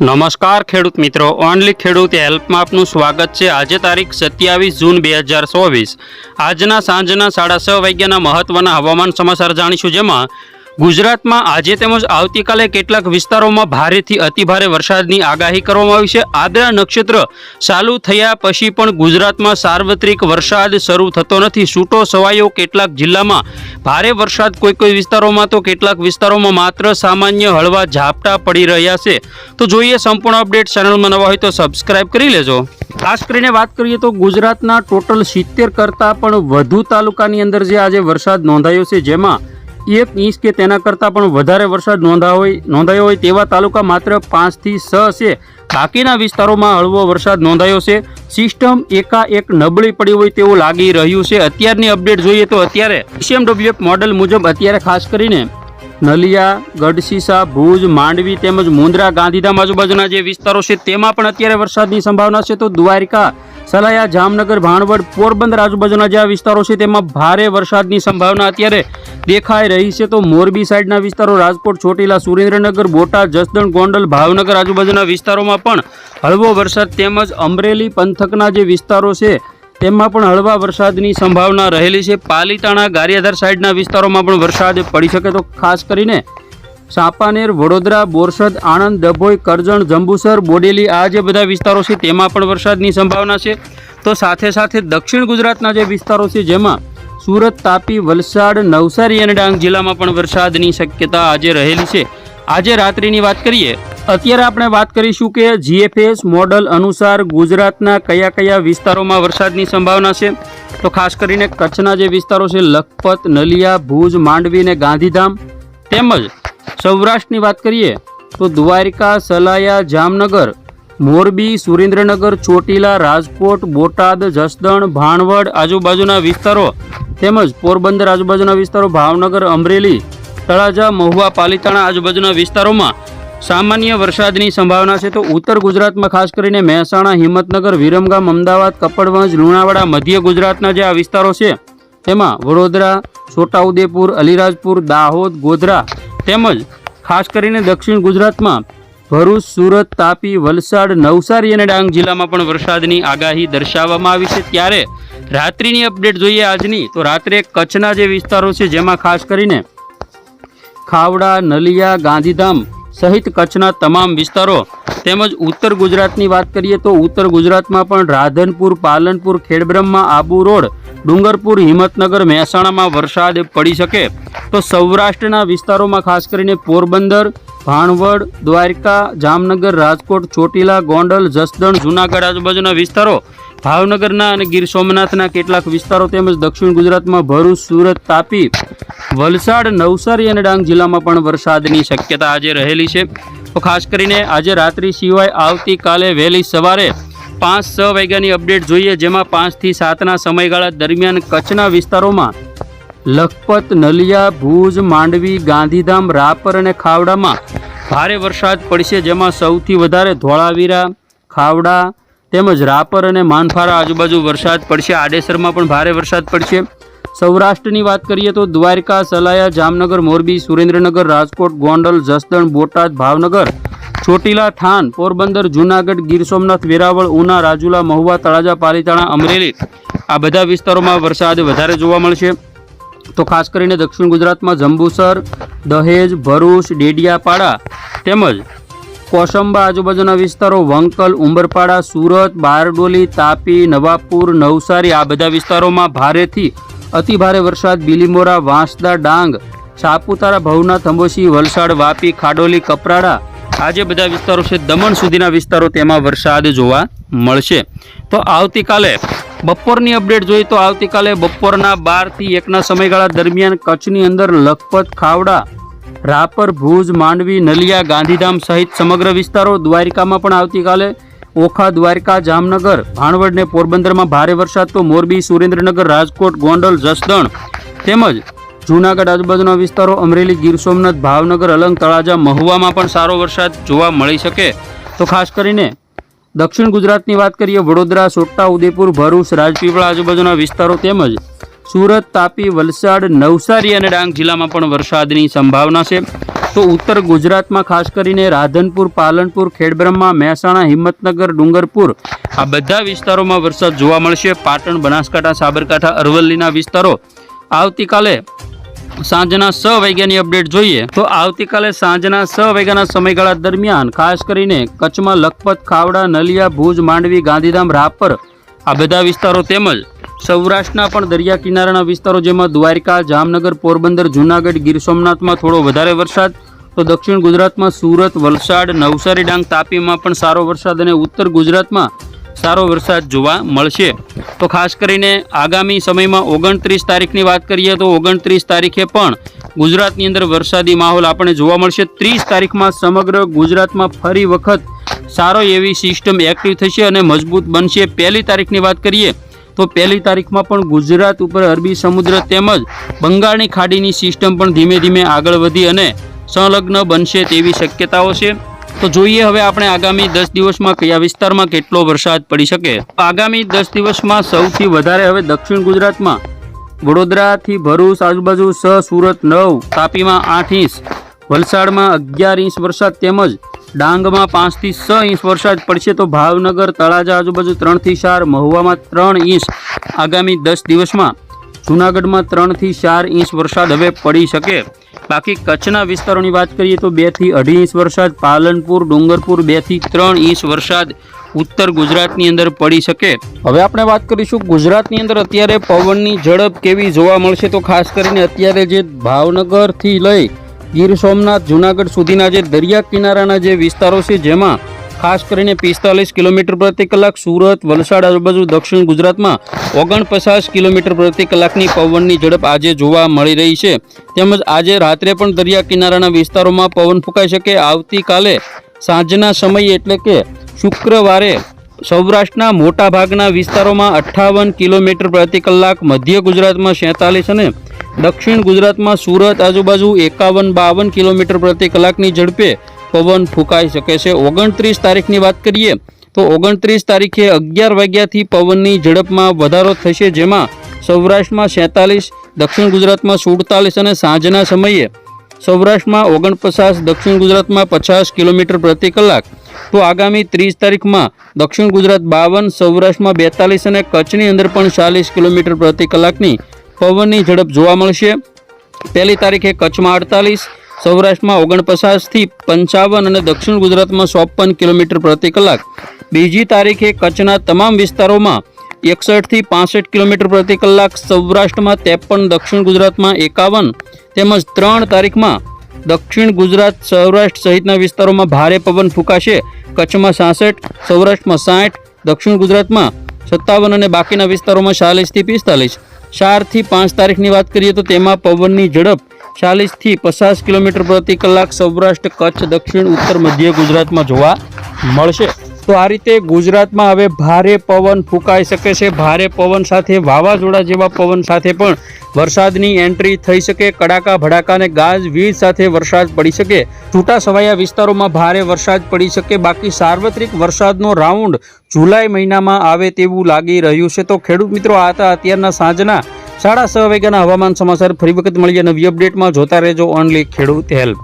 નમસ્કાર ખેડૂત મિત્રો, ઓનલી ખેડૂત હેલ્પમાં આપનું સ્વાગત છે. આજે તારીખ સત્યાવીસ જૂન બે હજાર ચોવીસ. આજના સાંજના સાડા છ વાગ્યાના મહત્વના હવામાન સમાચાર જાણીશું જેમાં ગુજરાતમાં આજે તેમજ આવતીકાલે કેટલાક વિસ્તારોમાં ભારેથી અતિભારે વરસાદની આગાહી કરવામાં આવી છે. આદ્રા નક્ષત્ર ચાલુ થયા પછી પણ ગુજરાતમાં સાર્વત્રિક વરસાદ શરૂ થતો નથી. છૂટો સવાયો કેટલાક જિલ્લામાં ભારે વરસાદ કોઈ કોઈ વિસ્તારોમાં તો કેટલાક વિસ્તારોમાં માત્ર સામાન્ય હળવા ઝાપટા પડી રહ્યા છે. તો જોઈએ સંપૂર્ણ અપડેટ ચેનલમાં નવા હોય તો સબસ્ક્રાઇબ કરી લેજો. ખાસ કરીને વાત કરીએ તો ગુજરાતના ટોટલ સિત્તેર કરતાં પણ વધુ તાલુકાની અંદર જે આજે વરસાદ નોંધાયો છે, જેમાં એક ઇંચ કે તેના કરતાં પણ વધારે વરસાદ નોંધાયો હોય નોંધાયો હોય તેવા તાલુકા માત્ર પાંચથી છ છે. બાકીના વિસ્તારોમાં હળવો વરસાદ નોંધાયો છે. સિસ્ટમ એકાએક નબળી પડી હોય તેવું લાગી રહ્યું છે. અત્યારની અપડેટ જોઈએ તો અત્યારે સીએમડબ્લ્યુએફ મોડલ મુજબ અત્યારે ખાસ કરીને નલિયા ગઢસીસા ભુજ, માંડવી તેમજ મુંદ્રા, ગાંધીધામ આજુબાજુના જે વિસ્તારો છે તેમાં પણ અત્યારે વરસાદની સંભાવના છે. તો દ્વારિકા, સલાયા, જામનગર, ભાણવડ, પોરબંદર આજુબાજુના જે વિસ્તારો છે તેમાં ભારે વરસાદની સંભાવના અત્યારે દેખાઈ રહી છે તો મોરબી સાઈડના વિસ્તારો, રાજકોટ, ચોટીલા, સુરેન્દ્રનગર, બોટાદ, જસદણ, ગોંડલ, ભાવનગર આજુબાજુના વિસ્તારોમાં પણ હળવો વરસાદ તેમજ અમરેલી પંથકના જે વિસ્તારો છે, તેમાં પણ હળવા વરસાદની સંભાવના રહેલી છે. પાલીતાણા, ગારિયાધાર સાઈડના વિસ્તારોમાં પણ વરસાદ પડી શકે તો ખાસ કરીને સાપાનેર, વડોદરા, બોરસદ, આણંદ, ડભોઈ, કરજણ, જંબુસર, બોડેલી આ જે બધા વિસ્તારો છે તેમાં પણ વરસાદની સંભાવના છે. તો સાથે સાથે દક્ષિણ ગુજરાતના જે વિસ્તારો છે જેમાં સુરત, તાપી, વલસાડ, નવસારી અને ડાંગ જિલ્લામાં પણ વરસાદની શક્યતા આજે રહેલી છે. આજે રાત્રિની વાત કરીએ, અત્યારે આપણે વાત કરીશું કે જીએફએસ મોડલ અનુસાર ગુજરાતના કયા કયા વિસ્તારોમાં વરસાદની સંભાવના છે. તો ખાસ કરીને કચ્છના જે વિસ્તારો છે, લખપત, નલિયા, ભુજ, માંડવી અને ગાંધીધામ. તેમજ સૌરાષ્ટ્રની વાત કરીએ, તો દ્વારિકા, સલાયા, જામનગર મોરબી, સુરેન્દ્રનગર, ચોટીલા, રાજકોટ, બોટાદ, જસદણ, ભાણવડ આજુબાજુના વિસ્તારો તેમજ પોરબંદર આજુબાજુના વિસ્તારો, ભાવનગર, અમરેલી, તળાજા, મહુવા, પાલીતાણા આજુબાજુના વિસ્તારોમાં સામાન્ય વરસાદની સંભાવના છે. તો ઉત્તર ગુજરાતમાં ખાસ કરીને મહેસાણા, હિંમતનગર, વિરમગામ, અમદાવાદ, કપડવંજ, લુણાવાડા, મધ્ય ગુજરાતના જે આ વિસ્તારો છે, તેમાં વડોદરા, છોટાઉદેપુર, અલીરાજપુર, દાહોદ, ગોધરા તેમજ ખાસ કરીને દક્ષિણ ગુજરાતમાં ભરૂચ, સુરત, તાપી, વલસાડ, નવસારી અને ડાંગ જિલ્લામાં પણ વરસાદની આગાહી દર્શાવવામાં આવી છે. ત્યારે રાત્રિની અપડેટ જોઈએ આજની, તો રાત્રે કચ્છના જે વિસ્તારો છે, જેમાં ખાસ કરીને ખાવડા, નલિયા, ગાંધીધામ સહિત કચ્છના તમામ વિસ્તારો તેમજ ઉત્તર ગુજરાતની વાત કરીએ તો ઉત્તર ગુજરાતમાં પણ રાધનપુર, પાલનપુર, ખેડબ્રહ્મા, આબુ રોડ, ડુંગરપુર, હિંમતનગર, મહેસાણામાં વરસાદ પડી શકે. તો સૌરાષ્ટ્રના વિસ્તારોમાં ખાસ કરીને પોરબંદર ભાણવડ, દ્વારકા, જામનગર, રાજકોટ, ચોટીલા, ગોંડલ, જસદણ, જૂનાગઢ આજુબાજુના વિસ્તારો. ભાવનગરના અને ગીર સોમનાથના કેટલાક વિસ્તારો તેમજ દક્ષિણ ગુજરાતમાં ભરૂચ, સુરત, તાપી, વલસાડ, નવસારી અને ડાંગ જિલ્લામાં પણ વરસાદની શક્યતા આજે રહેલી છે. તો ખાસ કરીને આજે રાત્રિ સિવાય આવતીકાલે વહેલી સવારે પાંચ છ વાગ્યાની અપડેટ જોઈએ, જેમાં પાંચથી સાતના સમયગાળા દરમિયાન કચ્છના વિસ્તારોમાં લખપત, નલિયા, ભુજ, માંડવી, ગાંધીધામ, રાપર અને ખાવડામાં ભારે વરસાદ પડશે, જેમાં સૌથી વધારે ધોળાવીરા, ખાવડા તેમજ રાપર અને માનફારા આજુબાજુ વરસાદ પડશે. આડેસરમાં પણ ભારે વરસાદ પડશે. સૌરાષ્ટ્રની વાત કરીએ તો દ્વારકા, સલાયા, જામનગર, મોરબી, સુરેન્દ્રનગર, રાજકોટ, ગોંડલ, જસદણ, બોટાદ, ભાવનગર, ચોટીલા, થાન, પોરબંદર, જૂનાગઢ, ગીર સોમનાથ, વેરાવળ, ઉના, રાજુલા, મહુવા, તળાજા, પાલીતાણા, અમરેલી આ બધા વિસ્તારોમાં વરસાદ વધારે જોવા મળશે. તો ખાસ કરીને દક્ષિણ ગુજરાતમાં જંબુસર, દહેજ, ભરૂચ, ડેડિયાપાડા તેમજ કોસંબા આજુબાજુના વિસ્તારો, વંકલ, ઉંબરપાડા, સુરત, બારડોલી, તાપી, નવાપુર, નવસારી આ બધા વિસ્તારોમાં ભારેથી અતિભારે વરસાદ, બિલીમોરા, વાંસદા, ડાંગ, સાપુતારા, ભવનાથ, અંબોસી, વલસાડ, વાપી, ખાડોલી, કપરાડા આ જે બધા વિસ્તારો છે દમણ સુધીના વિસ્તારો તેમાં વરસાદ જોવા મળશે. તો આવતીકાલે બપોરની અપડેટ જોઈએ તો આવતીકાલે બપોરના બારથી એકના સમયગાળા દરમિયાન કચ્છની અંદર લખપત, ખાવડા, રાપર, ભુજ, માંડવી, નલિયા, ગાંધીધામ સહિત સમગ્ર વિસ્તારો દ્વારિકામાં પણ આવતીકાલે ઓખા, દ્વારકા, જામનગર, ભાણવડ ને પોરબંદરમાં ભારે વરસાદ તો મોરબી, સુરેન્દ્રનગર, રાજકોટ, ગોંડલ, જસદણ તેમજ જૂનાગઢ આજુબાજુના વિસ્તારો, અમરેલી, ગીર સોમનાથ, ભાવનગર, અલંગ, તળાજા, મહુવામાં પણ સારો વરસાદ જોવા મળી શકે. તો ખાસ કરીને દક્ષિણ ગુજરાતની વાત કરીએ, વડોદરા, છોટા ઉદેપુર ભરૂચ, રાજપીપળા આજુબાજુના વિસ્તારો તેમજ સુરત, તાપી, વલસાડ, નવસારી અને ડાંગ જિલ્લામાં પણ વરસાદની સંભાવના છે. તો ઉત્તર ગુજરાતમાં ખાસ કરીને રાધનપુર, પાલનપુર, ખેડબ્રહ્મા, મહેસાણા, હિંમતનગર, ડુંગરપુર આ બધા વિસ્તારોમાં વરસાદ જોવા મળશે. પાટણ, બનાસકાંઠા, સાબરકાંઠા, અરવલ્લીના વિસ્તારો આવતીકાલે સાંજના છ વાગ્યાની અપડેટ જોઈએ તો આવતીકાલે સાંજના છ વાગ્યાના સમયગાળા દરમિયાન ખાસ કરીને કચ્છમાં લખપત, ખાવડા, નલિયા, ભુજ, માંડવી, ગાંધીધામ, રાપર આ બધા વિસ્તારો તેમજ સૌરાષ્ટ્રના પણ દરિયા કિનારાના વિસ્તારો જેમાં દ્વારકા, જામનગર, પોરબંદર, જૂનાગઢ, ગીર સોમનાથમાં થોડો વધારે વરસાદ તો દક્ષિણ ગુજરાતમાં સુરત, વલસાડ, નવસારી ડાંગ તાપીમાં પણ સારો વરસાદ અને ઉત્તર ગુજરાતમાં સારો વરસાદ જોવા મળશે. તો ખાસ કરીને આગામી સમયમાં ઓગણત્રીસ તારીખની વાત કરીએ તો ઓગણત્રીસ તારીખે પણ ગુજરાતની અંદર વરસાદી માહોલ આપણે જોવા મળશે. ત્રીસ તારીખમાં સમગ્ર ગુજરાતમાં ફરી વખત સારો એવી સિસ્ટમ એક્ટિવ થશે અને મજબૂત બનશે. પહેલી તારીખની વાત કરીએ તો પહેલી તારીખમાં પણ ગુજરાત ઉપર અરબી સમુદ્ર તેમજ બંગાળની ખાડીની સિસ્ટમ પણ ધીમે ધીમે આગળ વધી અને સંલગ્ન બનશે તેવી શક્યતાઓ છે. તો જોઈએ હવે આપણે આગામી દસ દિવસમાં કયા વિસ્તારમાં કેટલો વરસાદ પડી શકે. આગામી દસ દિવસમાં સૌથી વધારે હવે દક્ષિણ ગુજરાતમાં. વડોદરાથી ભરૂચ આજુબાજુ છ, સુરત નવ, તાપીમાં આઠ ઇંચ. વલસાડમાં અગિયાર ઇંચ વરસાદ તેમજ ડાંગમાં પાંચથી છ ઇંચ વરસાદ પડશે તો ભાવનગર, તળાજા આજુબાજુ ત્રણથી ચાર, મહુવામાં ત્રણ ઇંચ. આગામી દસ દિવસમાં જૂનાગઢમાં ત્રણથી ચાર ઇંચ વરસાદ હવે પડી શકે. બાકી કચ્છના વિસ્તારોની વાત કરીએ તો બેથી અઢી ઇંચ વરસાદ, પાલનપુર, ડુંગરપુર બેથી ત્રણ ઇંચ વરસાદ ઉત્તર ગુજરાતની અંદર પડી શકે. હવે આપણે વાત કરીશું ગુજરાતની અંદર અત્યારે પવનની ઝડપ કેવી જોવા મળશે તો ખાસ કરીને અત્યારે જે ભાવનગરથી લઈ ગીર સોમનાથ, જુનાગઢ સુધીના જે દરિયા કિનારાના જે વિસ્તારો છે જેમાં ખાસ કરીને પિસ્તાલીસ કિલોમીટર પ્રતિ કલાક સુરત, વલસાડ, આજુબાજુ દક્ષિણ ગુજરાતમાં ઓગણપચાસ કિલોમીટર પ્રતિ કલાકની પવનની ઝડપ આજે જોવા મળી રહી છે. તેમજ આજે રાત્રે પણ દરિયા કિનારાના વિસ્તારોમાં પવન ફૂંકાઈ શકે. આવતીકાલે સાંજના સમયે એટલે કે શુક્રવારે સૌરાષ્ટ્રના મોટાભાગના વિસ્તારોમાં અઠ્ઠાવન કિલોમીટર પ્રતિ કલાક, મધ્ય ગુજરાતમાં સેતાલીસ અને દક્ષિણ ગુજરાતમાં સુરત, આજુબાજુ એકાવન બાવન કિલોમીટર પ્રતિ કલાકની ઝડપે પવન ફૂંકાઈ શકે છે. ઓગણત્રીસ તારીખની વાત કરીએ તો ઓગણત્રીસ તારીખે અગિયાર વાગ્યાથી પવનની ઝડપમાં વધારો થશે, જેમાં સૌરાષ્ટ્રમાં સેતાલીસ દક્ષિણ ગુજરાતમાં સુડતાલીસ અને સાંજના સમયે સૌરાષ્ટ્રમાં ઓગણપચાસ, દક્ષિણ ગુજરાતમાં પચાસ કિલોમીટર પ્રતિ કલાક. તો આગામી ત્રીસ તારીખમાં દક્ષિણ ગુજરાત બાવન, સૌરાષ્ટ્રમાં બેતાલીસ અને કચ્છની અંદર પણ ચાલીસ કિલોમીટર પ્રતિ કલાકની પવનની ઝડપ જોવા મળશે. પહેલી તારીખે કચ્છમાં અડતાલીસ સૌરાષ્ટ્રમાં ઓગણપચાસથી પંચાવન અને દક્ષિણ ગુજરાતમાં ચોપન કિલોમીટર પ્રતિ કલાક. બીજી તારીખે કચ્છના તમામ વિસ્તારોમાં એકસઠથી પાસઠ કિલોમીટર પ્રતિ કલાક, સૌરાષ્ટ્રમાં ત્રેપન, દક્ષિણ ગુજરાતમાં એકાવન, તેમજ ત્રણ તારીખમાં દક્ષિણ ગુજરાત, સૌરાષ્ટ્ર સહિતના વિસ્તારોમાં ભારે પવન ફૂંકાશે. કચ્છમાં સાસઠ, સૌરાષ્ટ્રમાં સાઠ, દક્ષિણ ગુજરાતમાં સત્તાવન અને બાકીના વિસ્તારોમાં ચાલીસથી પિસ્તાલીસ. ચારથી પાંચ તારીખની વાત કરીએ તો તેમાં પવનની ઝડપ ચાલીસથી પચાસ કિલોમીટર પ્રતિ કલાક સૌરાષ્ટ્ર, કચ્છ, દક્ષિણ, ઉત્તર, મધ્ય ગુજરાતમાં જોવા મળશે. તો આ રીતે ગુજરાતમાં હવે ભારે પવન ફૂંકાઈ શકે છે. ભારે પવન સાથે વાવાઝોડા જેવા પવન સાથે પણ વરસાદની એન્ટ્રી થઈ શકે. કડાકા ભડાકાને ગાજ વીજ સાથે વરસાદ પડી શકે. છૂટા છવાયા વિસ્તારોમાં ભારે વરસાદ પડી શકે. બાકી સાર્વત્રિક વરસાદનો રાઉન્ડ જુલાઈ મહિનામાં આવે તેવું લાગી રહ્યું છે. તો ખેડૂત મિત્રો, આ હતા અત્યારના સાંજના સાડા છ વાગ્યાના હવામાન સમાચાર ફરી વખત મળીએ નવી અપડેટમાં જોતા રહેજો ઓનલી ખેડૂત હેલ્પ